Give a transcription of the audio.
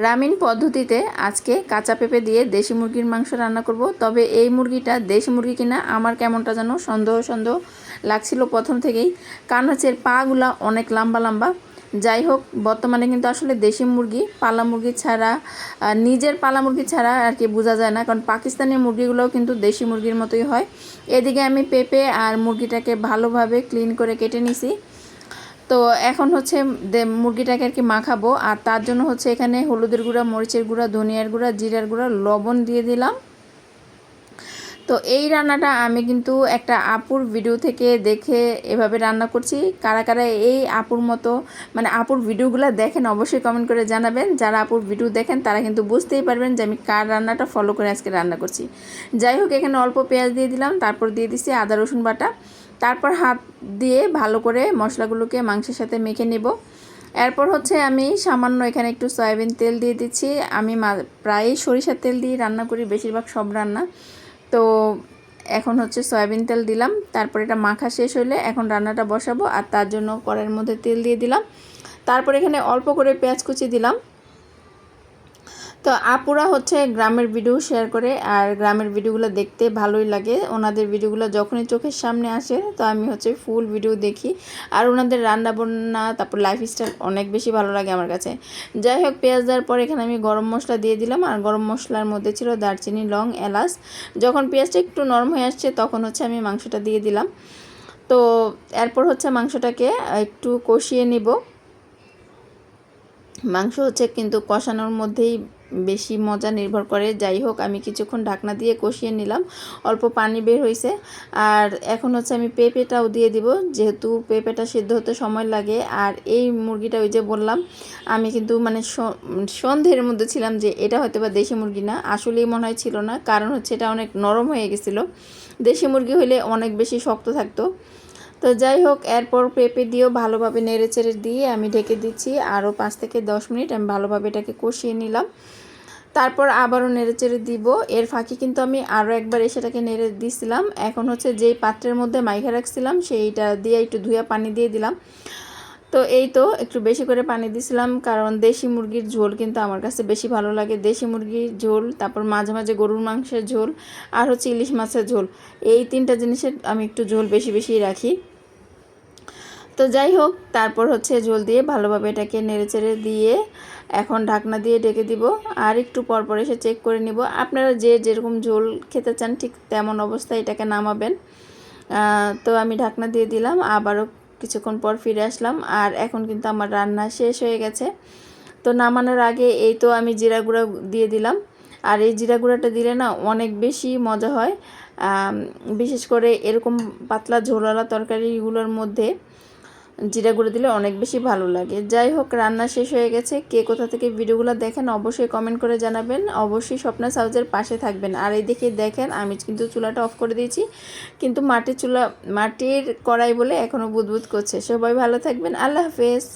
গ্রামীণ পদ্ধতিতে আজকে কাঁচা পেঁপে দিয়ে দেশি মুরগির মাংস রান্না করব। তবে এই মুরগিটা দেশি মুরগি কিনা, আমার কেমনটা যেন সন্দেহ সন্দেহ লাগছিল প্রথম থেকেই। কারণ হচ্ছে এর পাগুলা অনেক লম্বা লম্বা। যাই হোক, বর্তমানে কিন্তু আসলে দেশি মুরগি, পালা মুরগি ছাড়া নিজের পালা মুরগি ছাড়া আর কি বোঝা যায় না। কারণ পাকিস্তানি মুরগিগুলোও কিন্তু দেশি মুরগির মতোই হয়। এদিকে আমি পেঁপে আর মুরগিটাকে ভালোভাবে ক্লিন করে কেটে নিছি। তো এখন হচ্ছে মুরগিটাকে আর কি মাখাবো। আর তার জন্য হচ্ছে এখানে হলুদের গুঁড়া, মরিচের গুঁড়া, ধনিয়ার গুঁড়া, জিরার গুঁড়া, লবণ দিয়ে দিলাম। তো এই রান্নাটা আমি কিন্তু একটা আপুর ভিডিও থেকে দেখে এভাবে রান্না করছি। কারা কারা এই আপুর মতো মানে আপুর ভিডিওগুলো দেখেন অবশ্যই কমেন্ট করে জানাবেন। যারা আপুর ভিডিও দেখেন, তারা কিন্তু বুঝতেই পারবেন যে আমি কার রান্নাটা ফলো করে আজকে রান্না করছি। যাই হোক, এখানে অল্প পেঁয়াজ দিয়ে দিলাম, তারপর দিয়ে দিচ্ছি আদা, রসুন বাটা। তারপর হাত দিয়ে ভালো করে মশলাগুলোকে মাংসের সাথে মেখে নেব। এরপর হচ্ছে আমি সামান্য এখানে একটু সয়াবিন তেল দিয়ে দিচ্ছি। আমি প্রায়ই সরিষার তেল দিয়ে রান্না করি, বেশিরভাগ সব রান্না। তো এখন হচ্ছে সয়াবিন তেল দিলাম, তারপরে এটা মাখা শেষ হলে এখন রান্নাটা বসাবো, আর তার জন্য কড়াইয়ের মধ্যে তেল দিয়ে দিলাম। তারপর এখানে অল্প করে পেঁয়াজ কুচি দিলাম। তো আপুরা হচ্ছে গ্রামের ভিডিও শেয়ার করে, আর গ্রামের ভিডিওগুলো দেখতে ভালোই লাগে। ওনাদের ভিডিওগুলো যখনই চোখের সামনে আসে, তো আমি হচ্ছে ফুল ভিডিও দেখি। আর ওনাদের রান্না বান্না, তারপর লাইফস্টাইল অনেক বেশি ভালো লাগে আমার কাছে। যাই হোক, পেঁয়াজ দেওয়ার পর এখানে আমি গরম মশলা দিয়ে দিলাম। আর গরম মশলার মধ্যে ছিল দারচিনি, লং, এলাচ। যখন পেঁয়াজটা একটু নরম হয়ে আসছে, তখন হচ্ছে আমি মাংসটা দিয়ে দিলাম। তো এরপর হচ্ছে মাংসটাকে একটু কষিয়ে নিব। মাংস হচ্ছে কিন্তু কষানোর মধ্যেই বেশি মজা নির্ভর করে। যাই হোক, আমি কিছুক্ষণ ঢাকনা দিয়ে কষিয়ে নিলাম। অল্প পানি বের হয়েছে আর এখন হচ্ছে আমি পেঁপেটাও দিয়ে দিব। যেহেতু পেঁপেটা সিদ্ধ হতে সময় লাগে। আর এই মুরগিটা ওই যে বললাম, আমি কিন্তু মানে স- সন্দেহের মধ্যে ছিলাম যে এটা হয়তো বা দেশি মুরগি না। আসলেই মনে হয় ছিল না। কারণ হচ্ছে এটা অনেক নরম হয়ে গেছিল। দেশি মুরগি হলে অনেক বেশি শক্ত থাকতো। তো যাই হোক, এরপর পেঁপে দিয়েও ভালোভাবে নেড়ে চেড়ে দিয়ে আমি ঢেকে দিচ্ছি। আরও পাঁচ থেকে দশ মিনিট আমি ভালোভাবে এটাকে কষিয়ে নিলাম। তারপর আবারও নেড়ে চেড়ে দিব। এর ফাঁকে কিন্তু আমি আরও একবার সেটাকে নেড়ে দিছিলাম। এখন হচ্ছে যেই পাত্রের মধ্যে মাইখা রাখছিলাম, সেইটা দিয়ে একটু ধুয়া পানি দিয়ে দিলাম। তো এই তো একটু বেশি করে পানি দিছিলাম, কারণ দেশি মুরগির ঝোল কিন্তু আমার কাছে বেশি ভালো লাগে। দেশি মুরগির ঝোল, তারপর মাঝে মাঝে গরুর মাংসের ঝোল, আর হচ্ছে ইলিশ মাছের ঝোল। এই তিনটা জিনিসের আমি একটু ঝোল বেশি বেশি রাখি। তো যাই হোক, তারপর হচ্ছে ঝোল দিয়ে ভালোভাবে এটাকে নেড়েচেড়ে দিয়ে এখন ঢাকনা দিয়ে ডেকে দিব। আর একটু পর পর এসে চেক করে নিব। আপনারা যে যেরকম ঝোল খেতে চান ঠিক তেমন অবস্থায় এটাকে নামাবেন। তো আমি ঢাকনা দিয়ে দিলাম, আবারও কিছুক্ষণ পর ফিরে আসলাম। আর এখন কিন্তু আমার রান্না শেষ হয়ে গেছে। তো নামানোর আগে এই তো আমি জিরা গুঁড়া দিয়ে দিলাম। আর এই জিরা গুঁড়াটা দিলে না অনেক বেশি মজা হয়। বিশেষ করে এরকম পাতলা ঝোলালা তরকারিগুলোর মধ্যে জিরা গুঁড়ো দিলে অনেক বেশি ভালো লাগে। যাই হোক, রান্না শেষ হয়ে গেছে। কে কোথা থেকে ভিডিওগুলো দেখেন অবশ্যই কমেন্ট করে জানাবেন। অবশ্যই স্বপ্না সাউজের পাশে থাকবেন। আর এই দেখে দেখেন, আমি কিন্তু চুলাটা অফ করে দিয়েছি। কিন্তু মাটির চুলা, মাটির কড়াই বলে এখনও বুদবুদ করছে। সবাই ভালো থাকবেন। আল্লাহ হাফেজ।